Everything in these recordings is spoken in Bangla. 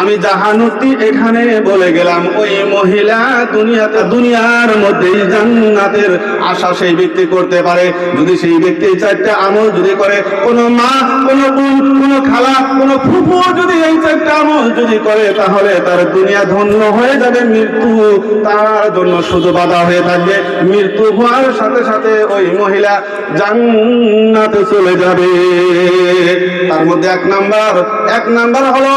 আমি জাহানুতি এখানে বলে গেলাম, ওই মহিলা দুনিয়াতে, দুনিয়ার মধ্যেই জান্নাতের আশা সেই ব্যক্তি করতে পারে। যদি সেই ব্যক্তি চারটা আমল যদি করে, কোন মা, কোন বোন, কোন খালা, কোন ফুফু যদি এই চারটা আমল যদি করে, তাহলে তার দুনিয়া ধন্য হয়ে যাবে মৃত্যু। তার জন্য শুধু বাধা হয়ে থাকবে। মৃত্যু হওয়ার সাথে সাথে ওই মহিলা জান্নাতে চলে যাবে। তার মধ্যে এক নাম্বার এক নাম্বার হলো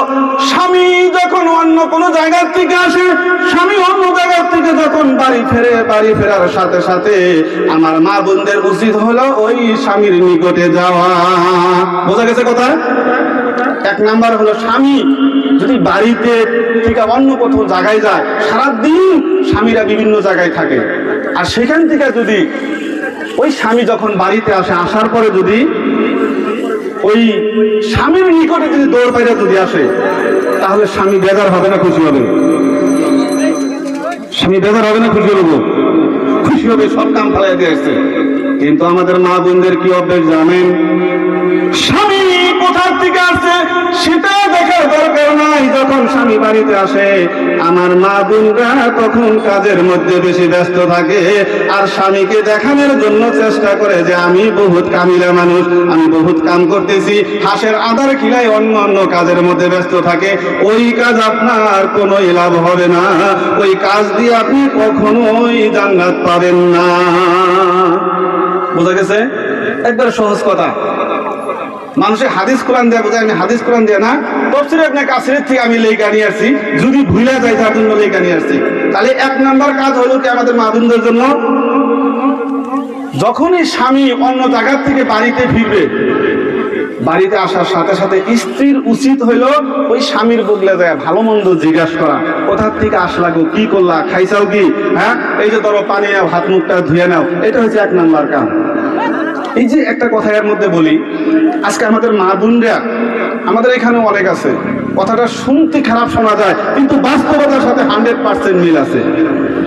স্বামী। যখন অন্য কোন জায়গার থেকে আসে, স্বামী অন্য জায়গার থেকে যখন বাড়ি ফেরে, বাড়ি ফেরার সাথে সাথে আমার মা বোনদের উচিত হলো ওই স্বামীর নিকটে যাওয়া। বোঝা গেছে কথা? এক নাম্বার হলো স্বামী যদি বাড়িতে থেকে অন্য কোথাও জায়গায় যায়, সারাদিন স্বামীরা বিভিন্ন জায়গায় থাকে। আর সেখান থেকে যদি ওই স্বামী যখন বাড়িতে আসে, আসার পরে যদি ওই স্বামীর নিকটে যদি দৌড় পাইরা যদি আসে, তাহলে স্বামী বেজার হবে না খুশি হবে? স্বামী বেজার হবে না খুশি হবে খুশি হবে, সব কাম ফেলাই দিয়ে আসছে। কিন্তু আমাদের মা বোনদের কি অভ্যেস জানেন? স্বামী কোথার থেকে আসছে সেটা দেখার দরকার নাই, যখন স্বামী বাড়িতে আসে আমার মা বোনরা তখন কাজের মধ্যে বেশি ব্যস্ত থাকে। আর স্বামীকে দেখানোর জন্য চেষ্টা করে যে আমি বহুত কামিলা মানুষ, আমি বহুত কাম করতেছি। হাঁসের আদার খিলাই অন্য অন্য কাজের মধ্যে ব্যস্ত থাকে। ওই কাজ আপনার কোনো লাভ হবে না। ওই কাজ দিয়ে আপনি কখনোই জান্নাত পাবেন না। বোঝা গেছে? একবার সহজ কথা। মানুষের হাদিস কোরআন দেয়া বোঝায়, আমি হাদিস কোরআন দেয়া না। তফসিরে আপনার কাছের থেকে আমি লেখা নিয়ে আসছি। যদি ভুলে যাই তার জন্য লেখা নিয়ে আসছি। তাহলে এক নাম্বার কাজ হলো কি আমাদের মাদুনদের জন্য? যখনই স্বামী অন্য জায়গার থেকে বাড়িতে ফিরবে, বাড়িতে আসার সাথে সাথে স্ত্রীর উচিত হইল ওই স্বামীর বগলে যায়, ভালো মন্দ জিজ্ঞাসা করা। কোথার থেকে আসলা গো, কি করলা, খাইছাও কি? হ্যাঁ? এই যে ধরো পানি নাও, হাত মুখটা ধুয়ে নাও। এটা হচ্ছে এক নাম্বার কাম এই যে একটা কথা এর মধ্যে বলি, আজকে আমাদের মা বোনরা, আমাদের এখানে অনেক আছে। কথাটা শুনতে খারাপ শোনা যায়, কিন্তু বাস্তবতার সাথে হান্ড্রেড পার্সেন্ট মিল আছে।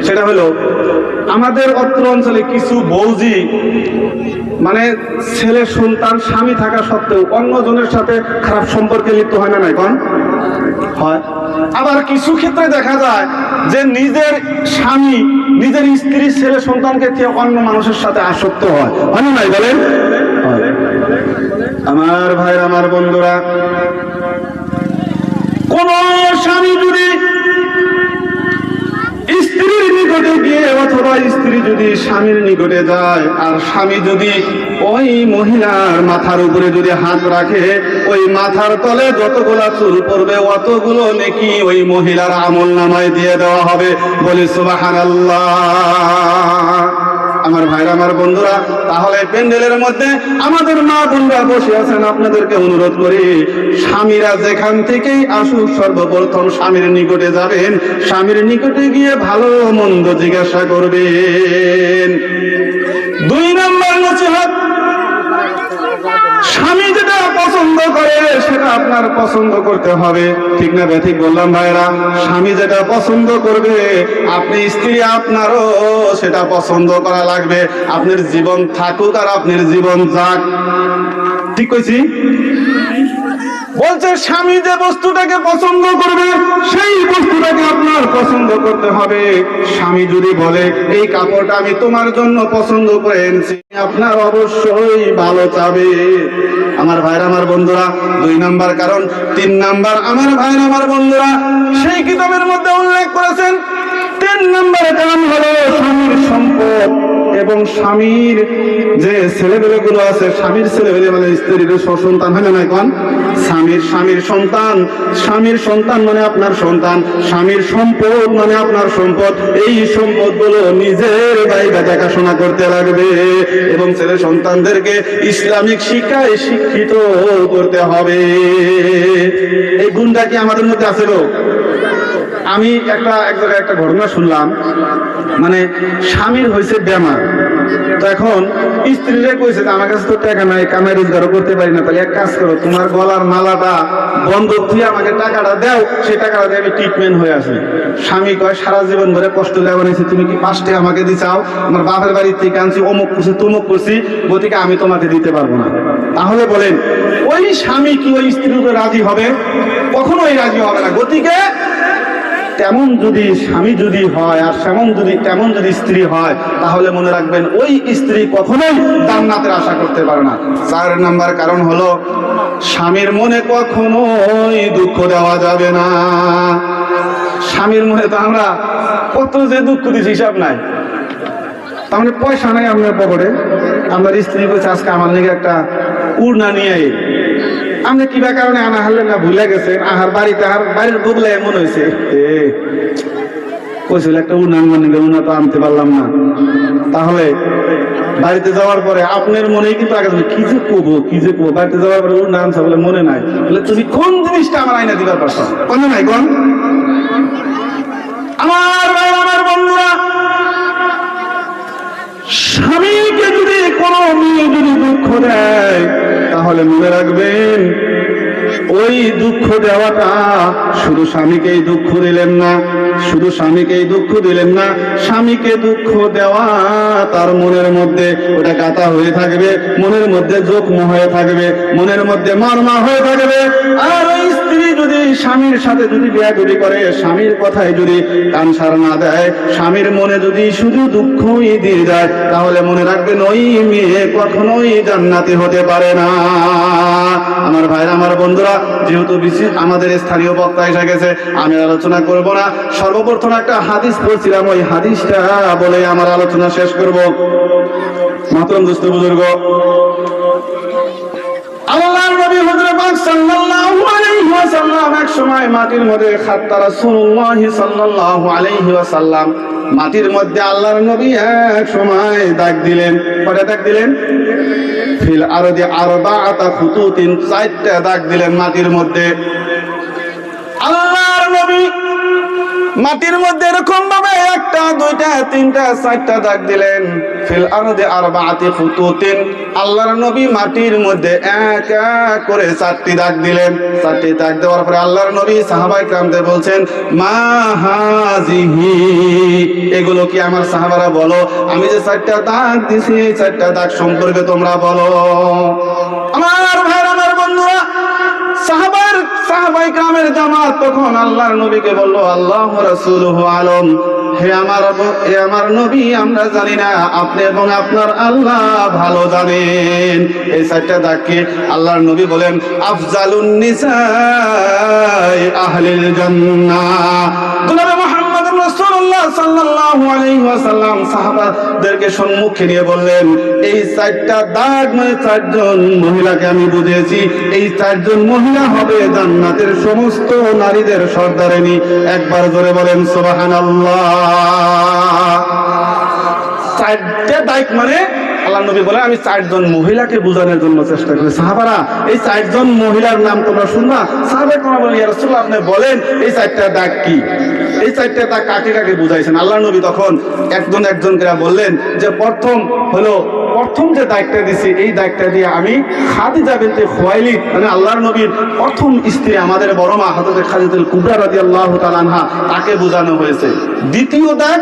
সেটা হলো, আমাদের অত্র অঞ্চলে কিছু বৌজি মানে ছেলে, সন্তান, স্বামী থাকা সত্ত্বেও অন্য জনের সাথে খারাপ সম্পর্কে লিপ্ত হয় না কন? হয়। আবার কিছু ক্ষেত্রে দেখা যায় যে নিজের স্বামী নিজের স্ত্রীর ছেলে, সন্তানকে থেকে অন্য মানুষের সাথে আসক্ত হয়। অন্য নাই বলেন? আমার ভাই আমার বন্ধুরা, কোন স্বামী যদি স্ত্রীর নিকটে গিয়ে অথবা স্ত্রী যদি স্বামীর নিকটে যায়, আর স্বামী যদি ওই মহিলার মাথার উপরে যদি হাত রাখে, ওই মাথার তলে যতগুলো চুল পড়বে, অতগুলো নাকি ওই মহিলার আমল নামায় দিয়ে দেওয়া হবে। বলে সুবাহান আমার ভাইরা, আমার বন্ধুরা, তাহলে প্যান্ডেলের মধ্যে আমাদের মা বোনরা বসে আছেন, আপনাদেরকে অনুরোধ করি, স্বামীরা যেখান থেকেই আসুক, সর্বপ্রথম স্বামীর নিকটে যাবেন। স্বামীর নিকটে গিয়ে ভালো মন্দ জিজ্ঞাসা করবেন। দুই নম্বর নসিহত স্বামী যেটা পছন্দ করে, সেটা আপনার পছন্দ করতে হবে। ঠিক না ব্যথিক বললাম ভাইরা স্বামী যেটা পছন্দ করবে, আপনি স্ত্রী আপনারও সেটা পছন্দ করা লাগবে। আপনার জীবন থাকুক আর আপনার জীবন যাক। ঠিক কইছি? বলছে, স্বামী যে বস্তুটাকে পছন্দ করবে, সেই বস্তুটাকে আপনার পছন্দ করতে হবে। স্বামী যদি বলে, এই কাপড়টা আমি তোমার জন্য পছন্দ করে এনেছি, আপনার অবশ্যই ভালো চাবে। আমার ভাইরা আমার বন্ধুরা, দুই নাম্বার কারণ, তিন নাম্বার, আমার ভাইরা আমার বন্ধুরা, সেই কিতাবের মধ্যে উল্লেখ করেছেন, তিন নম্বরের কারণ হলো স্বামীর সম্পদ। এবং স্বামীর যে ছেলেবেলে গুলো আছে, স্বামীর ছেলেবেলে মানে স্ত্রীর সন্তান হয় না নাই স্বামীর স্বামীর সন্তান। স্বামীর সন্তান মানে আপনার সন্তান, স্বামীর সম্পদ মানে আপনার সম্পদ। এই সম্পদগুলো নিজের বাইরে দেখাশোনা করতে লাগবে এবং ছেলে সন্তানদেরকে ইসলামিক শিক্ষায় শিক্ষিত করতে হবে। এই গুণটা কি আমাদের মধ্যে আছে গো? আমি একটা, এক জায়গায় একটা ঘটনা শুনলাম। মানে স্বামীর হয়েছে বেমার। তো এখন স্ত্রীরা কইছে যে, আমার কাছে তো টাকা নাই, কামাই রোজগারও করতে পারি না। তাহলে এক কাজ করো, তোমার গলার মালাটা বন্ধ দিয়ে আমাকে টাকাটা দাও, সেই টাকাটা দিয়ে আমি ট্রিটমেন্ট হয়ে আসি। স্বামী কয়, সারা জীবন ধরে কষ্ট দেওয়া নিয়েছি তুমি কি পাঁচটে আমাকে দিছাও আমার বাপের বাড়ির থেকে আনছি, অমুক করছি, তমুক করছি, গতিকে আমি তোমাকে দিতে পারব না। তাহলে বলেন, ওই স্বামী কি ওই উপরে রাজি হবে? কখনোই রাজি হবে না। গতিকে তেমন যদি স্বামী যদি হয় আর সেমন যদি তেমন যদি স্ত্রী হয়, তাহলে মনে রাখবেন ওই স্ত্রী কখনোই জান্নাতের আশা করতে পারে না। চার নাম্বার কারণ হলো, স্বামীর মনে কখনোই দুঃখ দেওয়া যাবে না। স্বামীর মনে তো আমরা কত যে দুঃখ দিছি, হিসাব নাই। তার মানে পয়সা নাই আপনার পকেটে। আমার স্ত্রী বলছে, আজকে আমার লেগে একটা উড়না নিয়ে আপনি কিবা কারণে আনা হারলেন না, ভুলে গেছে আহার বাড়িতে, আহার বাড়ির বুবলে এমন হয়েছে। একটা মানে আনতে পারলাম না। তাহলে বাড়িতে যাওয়ার পরে আপনার মনেই কিন্তু আগে কি যে কি যে বাড়িতে পরে আনছে বলে মনে নাই। বলে তুমি কোন জিনিসটা আমার নাই, কোন? আমার আমার বন্ধুরা স্বামীকে যদি কোনো মেয়ে যদি দুঃখ দেয়, তাহলে মনে রাখবেন, ওই দুঃখ দেওয়াটা শুধু স্বামীকেই দুঃখ দিলেন না, শুধু স্বামীকেই দুঃখ দিলেন না, স্বামীকে দুঃখ দেওয়া তার মনের মধ্যে ওটা গাতা হয়ে থাকবে, মনের মধ্যে জোকম হয়ে থাকবে, মনের মধ্যে মারমা হয়ে থাকবে। আর ওই যদি স্বামীর সাথে যদি বিয়াদবি করে, স্বামীর কথায় যদি কান সার না দেয়, স্বামীর মনে যদি শুধু দুঃখই দিয়ে যায়, তাহলে মনে রাখবেন ওই মেয়ে কখনোই জান্নাতি হতে পারে না। আমার ভাইরা, আমার বন্ধুরা, যেহেতু বিশেষ আমাদের স্থানীয় বক্তা এসে গেছে, আমি আলোচনা করব না। সর্বপ্রথম একটা হাদিস পড়ছিলাম, ওই হাদিসটা বলে আমার আলোচনা শেষ করব। মাতরম দুস্থ বুজুর্গ আল্লাহর এক সময় মাটির মধ্যে খাত্তা মাটির মধ্যে আল্লাহর নবী এক সময় দাগ দিলেন। কয়টা দাগ দিলেন? ফিল আরদি আরবাআতা খুতুতিন, চারটা দাগ দিলেন মাটির মধ্যে। আল্লাহর নবী মাটির মধ্যে এরকম ভাবে একটা, দুইটা, তিনটা, চারটা দাগ দিলেন। ফিল আরদে আরবাআতি খুতুতিন। আল্লাহর নবী মাটির মধ্যে এক এক করে চারটি দাগ দিলেন। চারটি দাগ দেওয়ার পরে আল্লাহর নবী সাহাবাই কামদের বলছেন, মা এগুলো কি আমার সাহাবারা বলো? আমি যে চারটা দাগ দিছি চারটা দাগ সম্পর্কে তোমরা বলো। আমার ভাই আমার বন্ধুরা সাহাবার সাহাবাই কামের জামাত তখন আল্লাহর নবীকে আল্লাহ আলম, হে আমার হে আমার নবী, আমরা জানি না আপনি এবং আপনার আল্লাহ ভালো জানেন। এই চারটা দাগকে আল্লাহর নবী বলেন, আফজালুন নিসাই আহলিল জান্নাহ। সাল্লাল্লাহু বললেন, এই চারটা দাগ মানে চারজন মহিলাকে আমি বুঝিয়েছি এই চারজন মহিলা হবে জান্নাতের সমস্ত নারীদের সর্দারিনী। একবার জোরে বলেন, সুবহানাল্লাহ। চারটে দায়িক মানে আল্লাহ নবী বলে আমি চারজন মহিলাকে বোঝানোর জন্য চেষ্টা করি। সাহাবারা, এই চারজন মহিলার নাম তোমরা শুনবা? সাহাবে আপনি বলেন, এই চারটা দাগ কি? এই চারটা দাগ কাকে কাকে বুঝাইছেন? আল্লাহ নবী তখন একজন একজন করে বললেন যে, প্রথম হলো, প্রথম যে দায়িত্বটা দিছি, এই দায়িত্বটা দিয়ে আমি খাদিজা বিনতে খুয়াইলিদ মানে আল্লাহর নবীর প্রথম স্ত্রী আমাদের বড় মা, হযরত খাদিজাতুল কুবরা রাদিয়াল্লাহু তাআলা আনহা, তাকে বোঝানো হয়েছে। দ্বিতীয় দাগ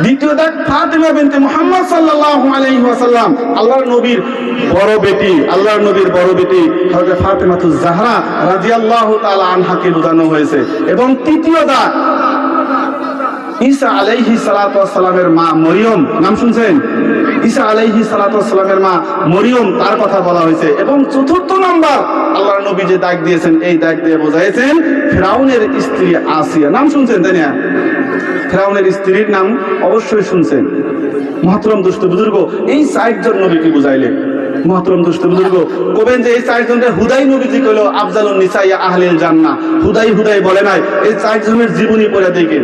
দ্বিতীয় দাগ ফাতেমা বিনতে মুহাম্মদ সাল্লাল্লাহু আলাইহি ওয়াসাল্লাম। আল্লাহর নবীর বড় বেটি, আল্লাহর নবীর বড় বেটি হযরত ফাতেমাতুজ জাহরা রাদিয়াল্লাহু তাআলা আনহাকে বোঝানো হয়েছে। এবং তৃতীয় দাগ ঈসা আলাইহি সালাতু সালামের মা মরিয়ম, নাম শুনছেন? ঈসা আলাইহি সালাতু সালামের মা মরিয়ম, তার কথা বলা হয়েছে। এবং চতুর্থ নাম্বার, আল্লাহর নবী যে দাগ দিয়েছেন, এই দাগ দিয়ে বোঝাইছেন ফেরাউনের স্ত্রী আসিয়া। নাম শুনছেন তাই না ফেরাউনের স্ত্রীর নাম অবশ্যই শুনছেন। মহতরম দুষ্ট বুজুর্গ, এই চারজন নবীকে বুঝাইলেন। মহতরম দুষ্ট বুজুর্গ, কবেন যে এই চারজনকে হুদাই নবীজি কইল, আফজালুন নিসাইয়া আহলিল জান্নাহ। হুদাই হুদাই বলে নাই, এই চারজনের জীবনী পড়ে দেখে